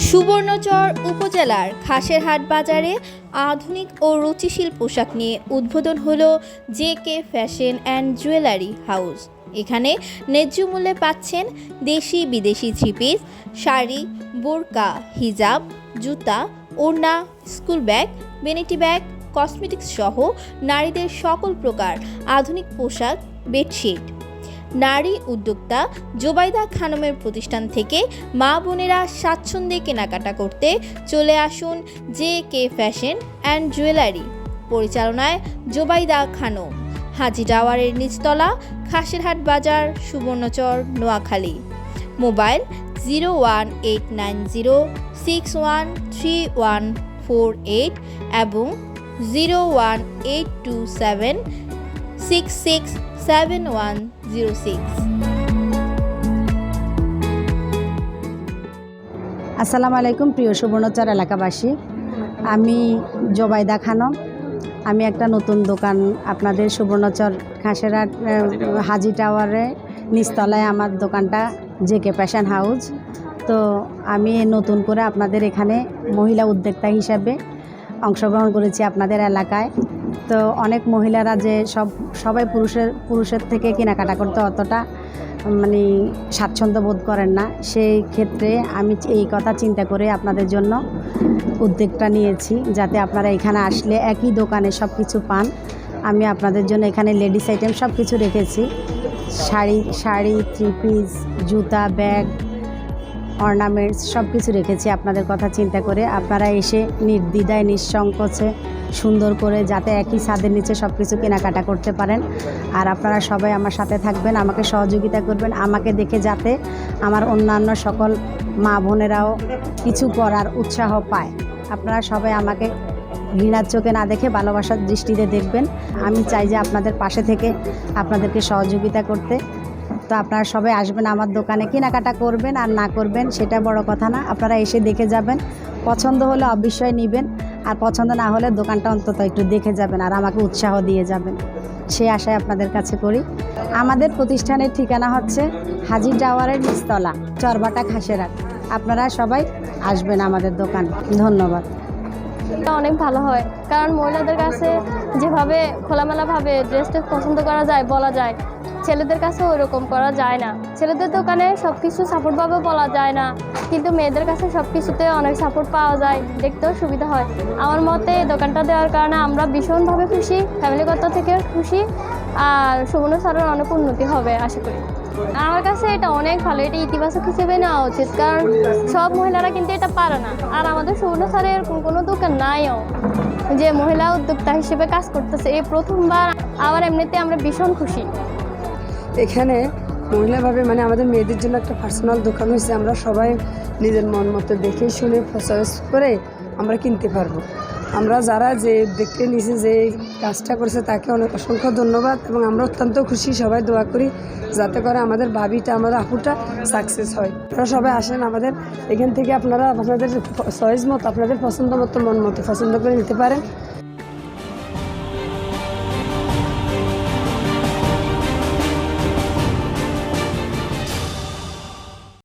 সুবর্ণচর উপজেলার খাসেরহাট বাজারে আধুনিক ও রুচিশীল পোশাক নিয়ে উদ্বোধন হল J K fashion and jewellery house এখানে ন্যায্য মূল্যে পাচ্ছেন দেশি বিদেশি থ্রি পিস শাড়ি, বোরকা, হিজাব, জুতা, ওড়না school bag vanity bag cosmetics সহ নারীদের সকল প্রকার আধুনিক পোশাক বেডশিট নারী উদ্যোক্তা জোবাইদা খানমের প্রতিষ্ঠান থেকে মা বোনেরা স্বাচ্ছন্দ্যে কেনাকাটা করতে চলে আসুন J K fashion and jewellery পরিচালনায় জোবাইদা খানম। হাজি টাওয়ারের নিচতলা, Khaserhat Bazar, Subarnachar, Noakhali. Mobile zero one eight nine zero six one three one four eight এবং zero one eight two seven six six seven one zero six আসসালামু আলাইকুম, প্রিয় সুবর্ণচর এলাকাবাসী। আমি জোবাইদা খানম। আমি একটা নতুন দোকান আপনাদের সুবর্ণচর খাসেরা হাজি টাওয়ারে, নিচতলায় আমার দোকানটা জেকে প্যাশন হাউস। তো আমি নতুন করে আপনাদের এখানে মহিলা উদ্যোক্তা হিসাবে অংশগ্রহণ করেছি আপনাদের এলাকায়। তো অনেক মহিলারা যে সব, সবাই পুরুষের পুরুষের থেকে কেনাকাটা করতে অতটা মানে স্বাচ্ছন্দ্য বোধ করেন না। সেই ক্ষেত্রে আমি এই কথা চিন্তা করে আপনাদের জন্য উদ্যোগটা নিয়েছি, যাতে আপনারা এখানে আসলে একই দোকানে সব কিছু পান। আমি আপনাদের জন্য এখানে লেডিস আইটেম সব কিছু রেখেছি। শাড়ি শাড়ি থ্রি পিস জুতা, ব্যাগ অর্নামেন্টস সব কিছু রেখেছি। আপনাদের কথা চিন্তা করে আপনারা এসে নির্দ্বিধায়, নিঃসংকোচে সুন্দর করে যাতে একই ছাদের নিচে সব কিছু কেনাকাটা করতে পারেন। আর আপনারা সবাই আমার সাথে থাকবেন, আমাকে সহযোগিতা করবেন, আমাকে দেখে যাতে আমার অন্যান্য সকল মা বোনেরাও কিছু করার উৎসাহ পায়। আপনারা সবাই আমাকে ঘৃণার চোখে না দেখে ভালোবাসার দৃষ্টিতে দেখবেন। আমি চাই যে আপনাদের পাশে থেকে আপনাদেরকে সহযোগিতা করতে। তো আপনারা সবাই আসবেন আমার দোকানে, কেনাকাটা করবেন আর না করবেন সেটা বড় কথা না। আপনারা এসে দেখে যাবেন। পছন্দ হলে অবশ্যই নেবেন। আর পছন্দ না হলে দোকানটা অন্তত একটু দেখে যাবেন আর আমাকে উৎসাহ দিয়ে যাবেন। সেই আশায় আপনাদের কাছে করি। আমাদের প্রতিষ্ঠানের ঠিকানা হচ্ছে হাজির টাওয়ারের নিচতলা, চরবাটা খাসেরাট আপনারা সবাই আসবেন আমাদের দোকান। ধন্যবাদ। অনেক ভালো হয়, কারণ মহিলাদের কাছে যেভাবে খোলামেলাভাবে ড্রেসটা পছন্দ করা যায়, বলা যায় ছেলেদের কাছে ওইরকম করা যায় না। ছেলেদের দোকানে সব কিছু সাপোর্টভাবে বলা যায় না। কিন্তু মেয়েদের কাছে সব কিছুতে অনেক সাপোর্ট পাওয়া যায়। দেখতেও সুবিধা হয়। আমার মতে দোকানটা দেওয়ার কারণে আমরা ভীষণভাবে খুশি, ফ্যামিলিগত থেকে খুশি, আর সুবর্ণ স্যারের অনেক উন্নতি হবে, আশা করি। আমার কাছে এটা অনেক ভালো, এটা ইতিবাচক হিসেবে নেওয়া উচিত, কারণ সব মহিলারা কিন্তু এটা পারে না। আর আমাদের সুবর্ণ স্যারের কোনো দোকান নাইও, যে মহিলা উদ্যোক্তা হিসেবে কাজ করতেছে। এই প্রথমবার আবার এমনিতে আমরা ভীষণ খুশি। এখানে মহিলাভাবে মানে আমাদের মেয়েদের জন্য একটা পার্সোনাল দোকান হয়েছে, আমরা সবাই নিজের মন মতো দেখে শুনে চয়েস করে আমরা কিনতে পারব। আমরা যারা যে দেখতে নিচে যে কাজটা করেছে, তাকে অনেক অসংখ্য ধন্যবাদ এবং আমরা অত্যন্ত খুশি, সবাই দোয়া করি যাতে করে আমাদের ভাবিটা, আমাদের আপুটা সাকসেস হয়। আপনারা সবাই আসেন আমাদের, এখান থেকে আপনারা আপনাদের চয়েস মতো, আপনাদের পছন্দ মতো মন মতো পছন্দ করে নিতে পারেন।